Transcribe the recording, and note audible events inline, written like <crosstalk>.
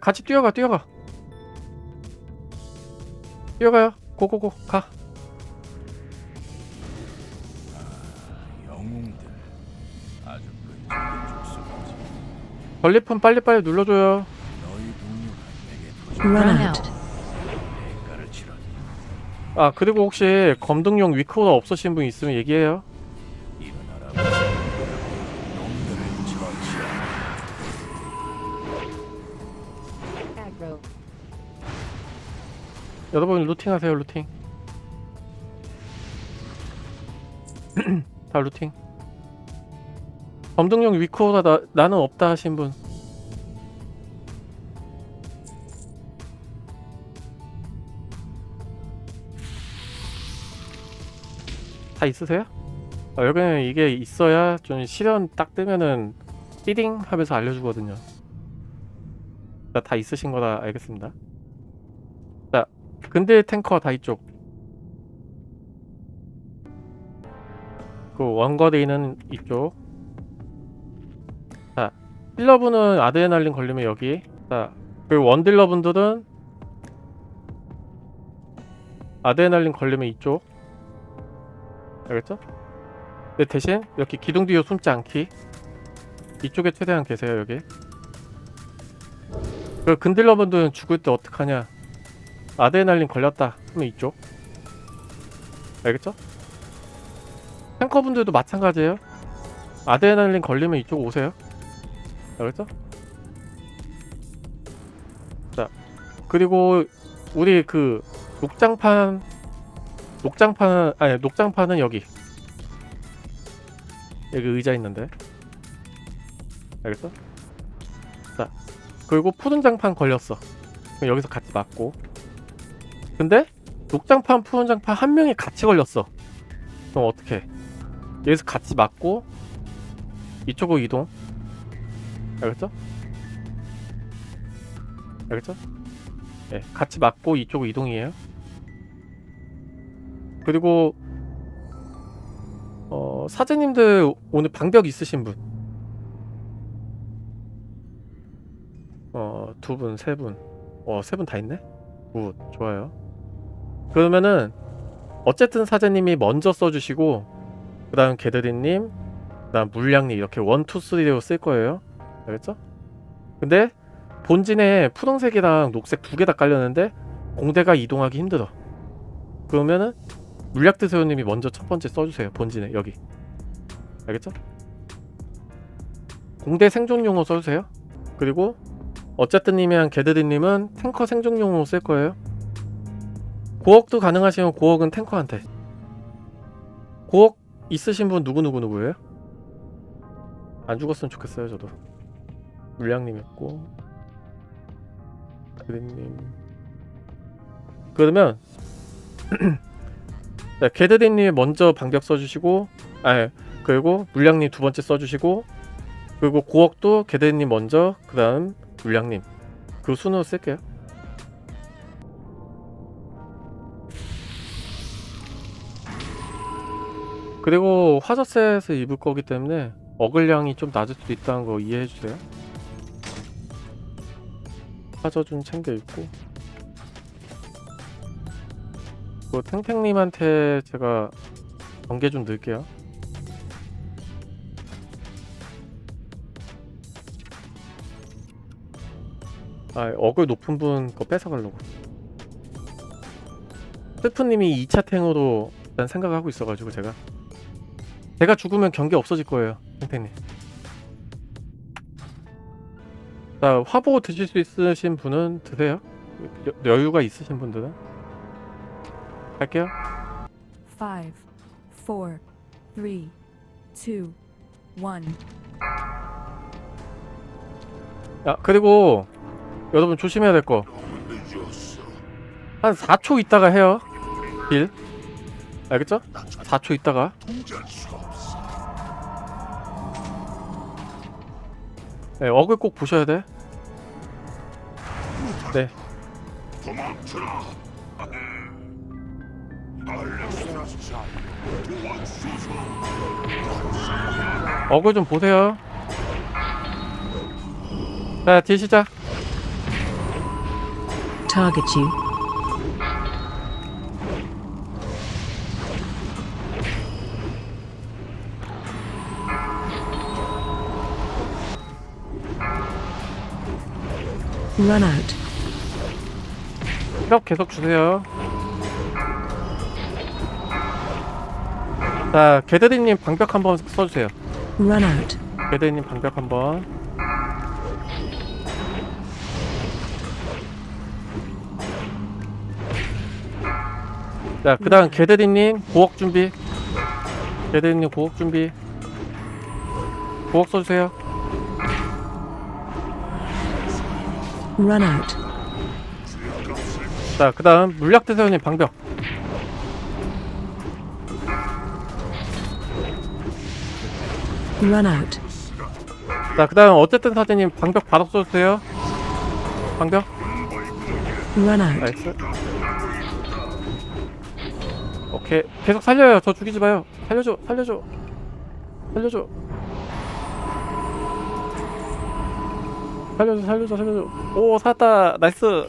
같이 뛰어가 뛰어가 뛰어가요 고고고 가 영웅들 아주. 전리품 빨리빨리 눌러줘요 너희 동료가 내게 Run Run out. out. 대가를 치러 아 그리고 혹시 검등용 위코더 없으신 분 있으면 얘기해요 여러분 루팅하세요 루팅. <clears throat> 다 루팅. 검등용 위코더 나, 나는 없다 하신 분. 다 있으세요? 아, 여기는 이게 있어야 좀 실현 딱 뜨면은 띠딩 하면서 알려주거든요. 자, 다 있으신 거라 알겠습니다. 자 근데 탱커 다 이쪽. 그 원거리는 이쪽. 자 힐러분은 아드레날린 걸리면 여기. 자그 원딜러분들은 아드레날린 걸리면 이쪽. 알겠죠? 근데 대신 이렇게 기둥 뒤에 숨지 않기. 이쪽에 최대한 계세요 여기. 그 근딜러분들은 죽을 때 어떡하냐 아드레날린 걸렸다. 하면 이쪽. 알겠죠? 탱커분들도 마찬가지예요. 아드레날린 걸리면 이쪽 오세요. 알겠죠? 자 그리고 우리 그 녹장판 녹장판 아니 녹장판은 여기. 여기 의자 있는데. 알겠어? 자 그리고 푸른 장판 걸렸어. 그럼 여기서 같이 맞고 근데 녹장판 푸른 장판 한 명이 같이 걸렸어 그럼 어떻게 여기서 같이 맞고 이쪽으로 이동 알겠죠? 알겠죠? 네, 같이 맞고 이쪽으로 이동이에요 그리고 어, 사제님들 오늘 방벽 있으신 분 어, 두 분, 세 분. 어, 세 분 다 있네? 굿, 좋아요. 그러면은, 어쨌든 사제님이 먼저 써주시고, 그 다음 게드리님, 그 다음 물량님 이렇게 원, 투, 쓰리로 쓸 거예요. 알겠죠? 근데, 본진에 푸른색이랑 녹색 두 개 다 깔렸는데, 공대가 이동하기 힘들어. 그러면은, 물약드세요님이 먼저 첫 번째 써주세요. 본진에, 여기. 알겠죠? 공대 생존용으로 써주세요. 그리고, 어쨌든 님이랑 게드리님은 탱커 생존용으로 쓸 거예요. 고억도 가능하시면 고억은 탱커한테. 고억 있으신 분 누구 누구 누구예요? 안 죽었으면 좋겠어요 저도. 물량님 있고 게드리님. 그러면 <clears throat> 네, 게드리님 먼저 방벽 써주시고, 아 그리고 물량님 두 번째 써주시고, 그리고 고억도 게드리님 먼저, 그 다음 물량님 그 순으로 쓸게요 그리고 화저셋을 입을 거기 때문에 어글량이 좀 낮을 수도 있다는 거 이해해 주세요. 화저 좀 챙겨 입고. 그 탱탱님한테 제가 번개 좀 넣을게요. 아, 어글 높은 분 거 뺏어가려고. 스프님이 2차 탱으로 일단 생각을 하고 있어가지고 제가 제가 죽으면 경기 없어질 거예요, 탱탱님. 자, 화보 드실 수 있으신 분은 드세요. 여, 여유가 있으신 분들은 할게요. Five, four, three, two, one. 야, 그리고 여러분 조심해야 될 거. 한 4초 있다가 해요. 딜. 알겠죠? 4초 있다가. 네, 어글 꼭 보셔야 돼. 네. 어글 좀 보세요. 자, 딜 시작. target. Run out. 힐업 계속 주세요. 자, 게드리님 방벽 한번 써주세요. Run out. 게드리님 방벽 한번. 자, 그 다음 게드리님 고억 준비. 게드리님 고억 준비. 고억 써주세요. Run out. 자, 그 다음 물약 대사님 방벽. Run out. 자, 그 다음 어쨌든 사진님 방벽 바로 써주세요. 방벽. Run out. 나이스. 오케이. 계속 살려요. 저 죽이지 마요. 살려줘. 살려줘. 살려줘. 살려줘. 살려줘. 살려줘. 오, 살았다. 나이스.